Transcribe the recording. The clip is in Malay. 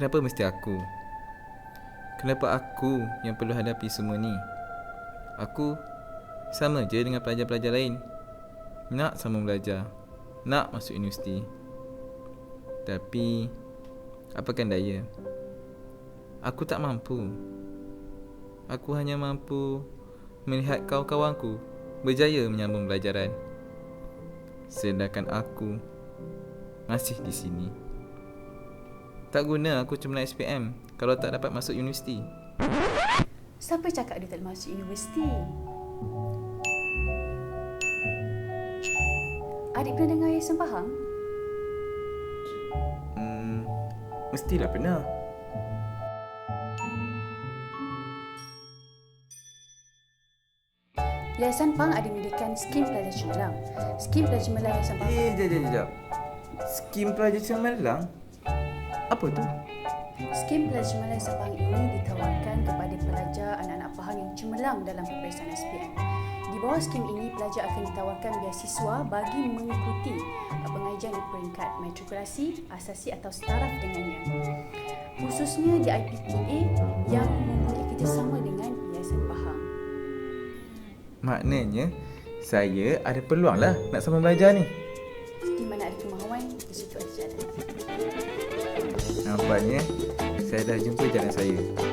Kenapa mesti aku? Kenapa aku yang perlu hadapi semua ni? Aku sama je dengan pelajar-pelajar lain. Nak sama belajar. Nak masuk universiti. Tapi apakan daya? Aku tak mampu. Aku hanya mampu melihat kawan-kawanku berjaya menyambung pelajaran. Sedangkan aku masih di sini. Tak guna aku cuma nak SPM kalau tak dapat masuk universiti. Siapa cakap dia tak masuk universiti? Adik pernah dengar Yayasan Pahang? Hmm, mestilah pernah. Yayasan Pahang ada menyediakan skim pelajar cemerlang. Skim pelajar cemerlang Yayasan Pahang Eh, jap, jap, jap. Skim pelajar cemerlang? Apa tu? Skim pelajar cemerlang Yayasan Pahang ini ditawarkan kepada pelajar anak-anak Pahang yang cemerlang dalam peperiksaan SPM. Di bawah skim ini, pelajar akan ditawarkan beasiswa bagi mengikuti pengajian di peringkat matrikulasi, asasi atau setaraf dengannya. Khususnya di IPTA yang mempunyai kerjasama dengan Yayasan Pahang. Maknanya, saya ada peluang lah nak sama belajar ni. Di mana ada kemahuan, di situ ada jalan. Nampaknya, saya dah jumpa jalan saya.